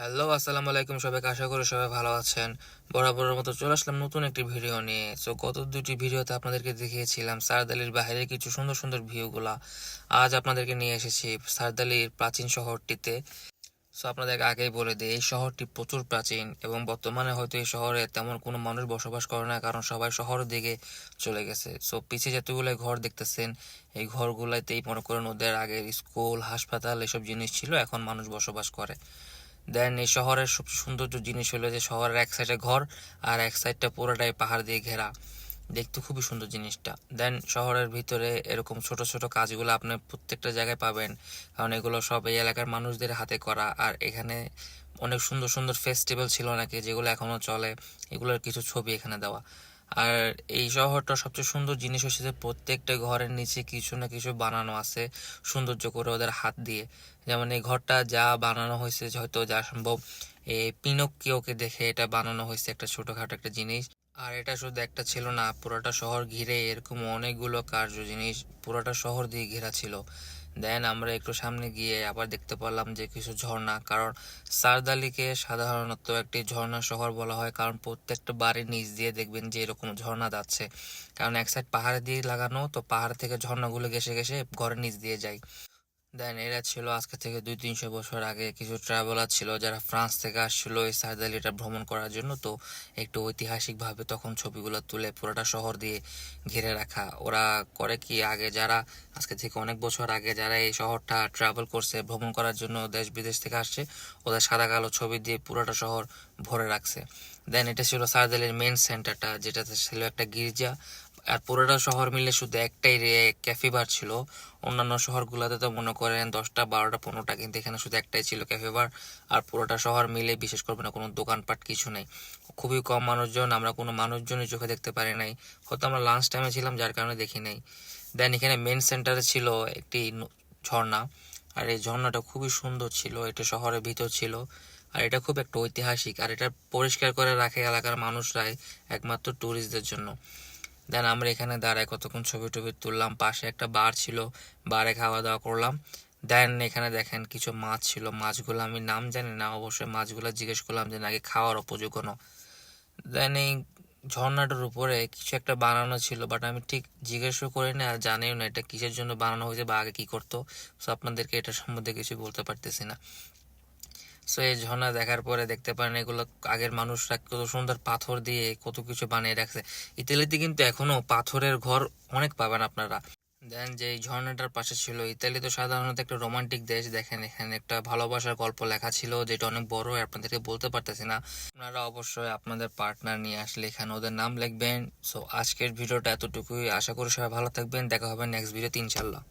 Hello, আসসালামু আলাইকুম সবাইকে। আশা করি সবাই ভালো আছেন। বরাবরের মতো চলে আসলাম নতুন একটি ভিডিও নিয়ে। সো গত দুটি ভিডিওতে আপনাদেরকে দেখিয়েছিলাম সারদালির বাইরের কিছু সুন্দর সুন্দর ভিউগুলা। আজ আপনাদেরকে নিয়ে এসেছি সারদালির প্রাচীন শহরটিতে। সো আপনাদেরকে আগেই বলে দিই, এই শহরটি প্রচুর প্রাচীন এবং বর্তমানে হয়তো এই শহরে তেমন কোনো মানুষ বসবাস করে না, কারণ সবাই শহরের দিকে চলে গেছে। সো পিছিয়ে যতগুলো ঘর দেখতেছেন, এই ঘরগুলোতেই মনে করেন ওদের আগের স্কুল, হাসপাতাল, এসব জিনিস ছিল, এখন মানুষ বসবাস করে। দেন এই শহরের সবচেয়ে সৌন্দর্য জিনিস হলো যে শহরের এক সাইডে ঘর আর এক সাইডটা পুরোটাই পাহাড় দিয়ে ঘেরা। দেখতে খুবই সুন্দর জিনিসটা। দেন শহরের ভিতরে এরকম ছোট ছোট কাজগুলো আপনি প্রত্যেকটা জায়গায় পাবেন। কারণ এগুলো সব এই এলাকার মানুষদের হাতে করা। আর এখানে অনেক সুন্দর সুন্দর ফেস্টিভ্যাল ছিল নাকি যেগুলো এখনও চলে। এগুলোর কিছু ছবি এখানে দেওয়া। আর এই শহরটা সবচেয়ে সুন্দর জিনিস হচ্ছে যে প্রত্যেকটা ঘরের নিচে কিছু না কিছু বানানো আছে সৌন্দর্য করে ওদের হাত দিয়ে। যেমন এই ঘরটা যা বানানো হয়েছে, হয়তো যা সম্ভব এই পিনক্কিওকে দেখে এটা বানানো হয়েছে একটা ছোটোখাটো একটা জিনিস। আর এটা শুধু একটা ছিল না, পুরোটা শহর ঘিরে এরকম অনেকগুলো কার্য জিনিস পুরোটা শহর দিয়ে ঘেরা ছিল। দেন আমরা একটু সামনে গিয়ে আবার দেখতে পারলাম যে কিছু ঝর্ণা। কারণ সারদালিকে সাধারণত একটি ঝর্ণা শহর বলা হয়। কারণ প্রত্যেকটা বাড়ির নিচ দিয়ে দেখবেন যে এরকম ঝর্ণা যাচ্ছে। কারণ এক সাইড পাহাড় দিয়ে লাগানো, তো পাহাড় থেকে ঝর্ণাগুলো গেসে গেসে ঘরের নিচ দিয়ে যায়। দেন এরা ছিল আজকে থেকে দুই, তিনশো বছর আগে কিছু ট্রাভেলার ছিল যারা ফ্রান্স থেকে আসছিল এই সার্দালিটা ভ্রমণ করার জন্য। তো একটু ঐতিহাসিকভাবে তখন ছবিগুলো তুলে পুরোটা শহর দিয়ে ঘিরে রাখা। ওরা করে কি আগে যারা, আজকে থেকে অনেক বছর আগে যারা এই শহরটা ট্রাভেল করছে, ভ্রমণ করার জন্য দেশ বিদেশ থেকে আসছে, ওদের সাদা কালো ছবি দিয়ে পুরোটা শহর ভরে রাখছে। দেন এটা ছিল সার্দালির মেন সেন্টারটা যেটাতে ছিল একটা গির্জা আর পুরোটা শহর মিলে শুধু একটাই রে ক্যাফে বার ছিল। অন্যান্য শহরগুলোতে তো মনে করেন দশটা, বারোটা, পনেরোটা, কিন্তু এখানে শুধু একটাই ছিল ক্যাফে বার আর পুরোটা শহর মিলে বিশেষ করবে না কোনো দোকানপাট কিছু নেই। খুবই কম মানুষজন, আমরা কোনো মানুষজনই চোখে দেখতে পারি নাই। হয়তো আমরা লাঞ্চ টাইমে ছিলাম, যার কারণে দেখি নাই। দেন এখানে মেন সেন্টারে ছিল একটি ঝর্ণা। আর এই ঝর্ণাটা খুবই সুন্দর ছিল, এটা শহরের ভিতর ছিল। আর এটা খুব একটা ঐতিহাসিক, আর এটা পরিষ্কার করে রাখে এলাকার মানুষরাই, একমাত্র ট্যুরিস্টদের জন্য। দেন আমরা এখানে দাঁড়ায় কতক্ষণ ছবি টবি তুললাম, পাশে একটা বার ছিল, বারে খাওয়া দাওয়া করলাম। দেন এখানে দেখেন কিছু মাছ ছিল, মাছগুলো আমি নাম জানি না, অবশ্যই মাছগুলো জিজ্ঞেস করলাম যে, নাকি খাওয়ার উপযোগ্য না দেন এই ঝর্ণাটার উপরে কিছু একটা বানানো ছিল বাট আমি ঠিক জিজ্ঞেসও করি না, আর জানিও না এটা কিসের জন্য বানানো হয়েছে বা আগে কী করতো। সো আপনাদেরকে এটা সম্বন্ধে কিছু বলতে পারতেছি না। সো এই ঝর্ণা দেখার পরে দেখতে পারেন এগুলো আগের মানুষরা কত সুন্দর পাথর দিয়ে কত কিছু বানিয়ে রাখছে। ইতালিতে কিন্তু এখনও পাথরের ঘর অনেক পাবেন আপনারা। দেন যে এই ঝর্ণাটার পাশে ছিল ইতালি তো সাধারণত একটা রোমান্টিক দেশ, দেখেন এখানে একটা ভালোবাসার গল্প লেখা ছিল, যেটা অনেক বড় আপনাদেরকে বলতে পারতেছি না। আপনারা অবশ্যই আপনাদের পার্টনার নিয়ে আসলে এখানে ওদের নাম লিখবেন। সো আজকের ভিডিওটা এতটুকুই। আশা করি সবাই ভালো থাকবেন। দেখা হবে নেক্সট ভিডিওতে ইনশাল্লাহ